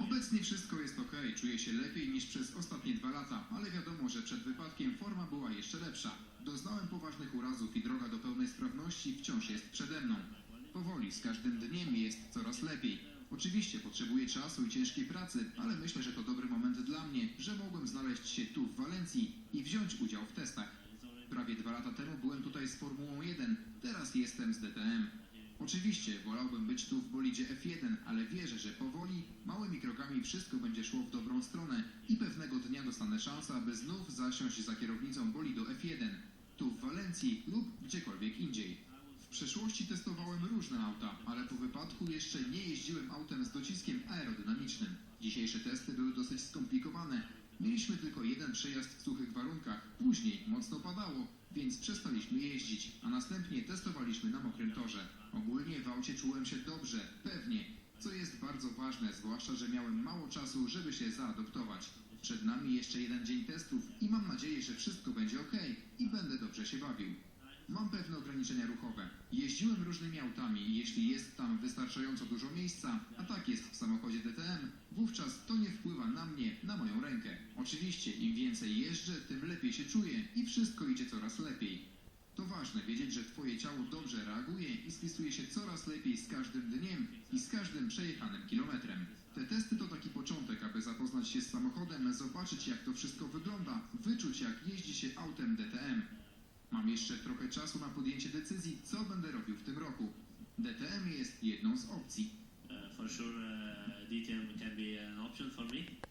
Obecnie wszystko jest ok, czuję się lepiej niż przez ostatnie dwa lata, ale wiadomo, że przed wypadkiem forma była jeszcze lepsza. Doznałem poważnych urazów i droga do pełnej sprawności wciąż jest przede mną. Powoli, z każdym dniem jest coraz lepiej. Oczywiście potrzebuję czasu i ciężkiej pracy, ale myślę, że to dobry moment dla mnie, że mogłem znaleźć się tu w Walencji i wziąć udział w testach. Prawie dwa lata temu byłem tutaj z Formułą 1, teraz jestem z DTM. Oczywiście wolałbym być tu w bolidzie F1, ale wierzę, że powoli, małymi krokami wszystko będzie szło w dobrą stronę i pewnego dnia dostanę szansę, aby znów zasiąść za kierownicą bolidu F1, tu w Walencji lub gdziekolwiek indziej. W przeszłości testowałem różne auta, ale po wypadku jeszcze nie jeździłem autem z dociskiem aerodynamicznym. Dzisiejsze testy były dosyć skomplikowane. Mieliśmy tylko jeden przejazd w suchych warunkach, później mocno padało, więc przestaliśmy jeździć, a następnie testowaliśmy na mokrym torze. Ogólnie w aucie czułem się dobrze, pewnie, co jest bardzo ważne, zwłaszcza, że miałem mało czasu, żeby się zaadoptować. Przed nami jeszcze jeden dzień testów i mam nadzieję, że wszystko będzie ok i będę dobrze się bawił. Mam pewne ograniczenia ruchowe. Jeździłem różnymi autami i jeśli jest tam wystarczająco dużo miejsca, a tak jest w samochodzie DTM, wówczas to nie wpływa na mnie, na moją rękę. Oczywiście, im więcej jeżdżę, tym lepiej się czuję i wszystko idzie coraz lepiej. To ważne wiedzieć, że Twoje ciało dobrze reaguje i spisuje się coraz lepiej z każdym dniem i z każdym przejechanym kilometrem. Te testy to taki początek, aby zapoznać się z samochodem, zobaczyć jak to wszystko wygląda, wyczuć jak jeździ się autem DTM. Jeszcze trochę czasu na podjęcie decyzji, co będę robił w tym roku. DTM jest jedną z opcji. Uh, for sure, uh, DTM can be an option for me.